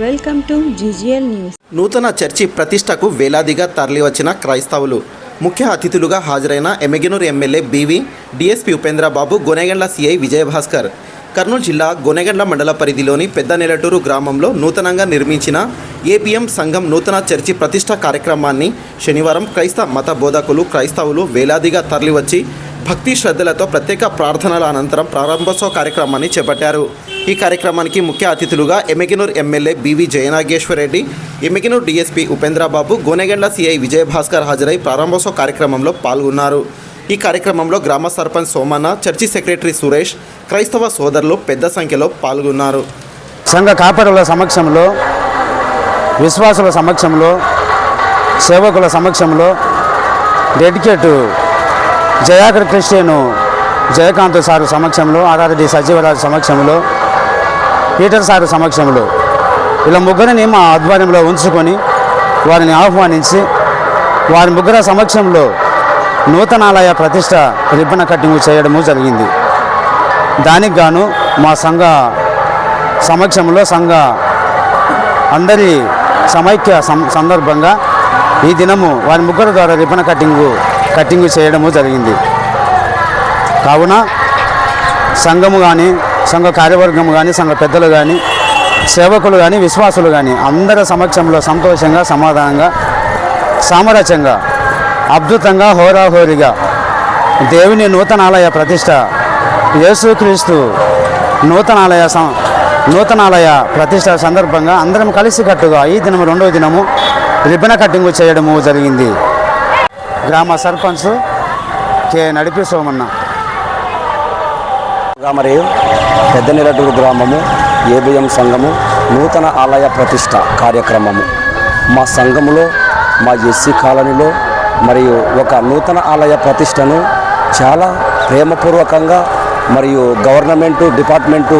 Welcome to GGL news. నూతన church ప్రతిష్టకు వేలాదిగా తరలివచ్చిన క్రైస్తవులు. ముఖ్య అతిథులుగా హాజరైన Yemmiganur MLA BV DSP Upendrababu Gonegandla CI Vijayabhaskar. Kurnool జిల్లా గొనెగండ్ల మండల పరిధిలోని పెద్ద నెలటూరు గ్రామంలో నూతనంగా నిర్మించిన ఏపీఎం సంఘం నూతన చర్చి ప్రతిష్ట కార్యక్రమాన్ని శనివారం క్రైస్తవ మత బోధకులు క్రైస్తవులు వేలాదిగా తరలివచ్చి భక్తి శ్రద్ధలతో ప్రత్యేక ప్రార్థనల అనంతరం ప్రారంభోత్సవ కార్యక్రమాన్ని చేపట్టారు. ఈ కార్యక్రమానికి ముఖ్య అతిథులుగా Yemmiganur MLA BV Jayanageshwar Reddy DSP Upendrababu Gonegandla CI Vijayabhaskar హాజరై ప్రారంభోత్సవ కార్యక్రమంలో పాల్గొన్నారు. ఈ కార్యక్రమంలో గ్రామ సర్పంచ్ సోమన్న చర్చి సెక్రటరీ సురేష్ క్రైస్తవ సోదరులు పెద్ద సంఖ్యలో పాల్గొన్నారు. సంఘ కాపరుల సమక్షంలో విశ్వాసుల సమక్షంలో సేవకుల సమక్షంలో dedicate Jayakar Christian Jayakanth sir సమక్షంలో ఆర్ఆర్డి సజీవరాజు సమక్షంలో పీటర్ సారు సమక్షంలో ఇలా ముగ్గురిని మా ఆధ్వర్యంలో ఉంచుకొని వారిని ఆహ్వానించి వారి ముగ్గుర సమక్షంలో నూతనాలయ ప్రతిష్ట రిబ్బన కట్టింగ్ చేయడము జరిగింది. దానికి గాను మా సంఘ సమక్షంలో సంఘ అందరి సమైక్య సందర్భంగా ఈ దినము వారి ముగ్గురు ద్వారా రిబ్బన కట్టింగు కటింగ్ చేయడము జరిగింది. కావున సంఘము కానీ సంఘ కార్యవర్గము కానీ సంఘ పెద్దలు కానీ సేవకులు కానీ విశ్వాసులు కానీ అందరి సమక్షంలో సంతోషంగా సమాధానంగా సామరస్యంగా అద్భుతంగా హోరాహోరిగా దేవుని నూతనాలయ ప్రతిష్ట యేసుక్రీస్తు నూతనాలయ నూతనాలయ ప్రతిష్ట సందర్భంగా అందరం కలిసికట్టుగా ఈ దినము రెండవ దినము రిబ్బన కట్టింగు చేయడము జరిగింది. గ్రామ సర్పంచ్ కె నడిపి సోమన్న మరియు పెద్దనిరటూరు గ్రామము ఏబిఎం సంఘము నూతన ఆలయ ప్రతిష్ట కార్యక్రమము. మా సంఘములో మా ఎస్సీ కాలనీలో మరియు ఒక నూతన ఆలయ ప్రతిష్టను చాలా ప్రేమపూర్వకంగా మరియు గవర్నమెంటు డిపార్ట్మెంటు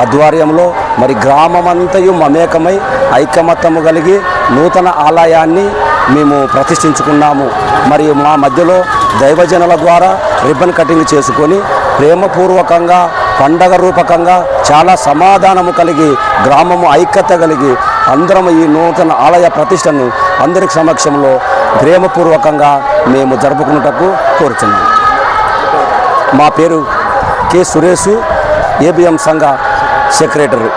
ఆధ్వర్యంలో మరి గ్రామమంతయు మమేకమై ఐకమత్యము కలిగి నూతన ఆలయాన్ని మేము ప్రతిష్ఠించుకున్నాము. మరియు మా మధ్యలో దైవజనుల ద్వారా రిబ్బన్ కటింగ్ చేసుకొని ప్రేమపూర్వకంగా పండగ రూపకంగా చాలా సమాధానము కలిగి గ్రామము ఐక్యత కలిగి అందరం ఈ నూతన ఆలయ ప్రతిష్టను అందరి సమక్షంలో ప్రేమపూర్వకంగా మేము జరుపుకున్నటకు కోరుచున్నాం మా పేరు కె సురేషు ఏబిఎం సంఘ సెక్రటరీ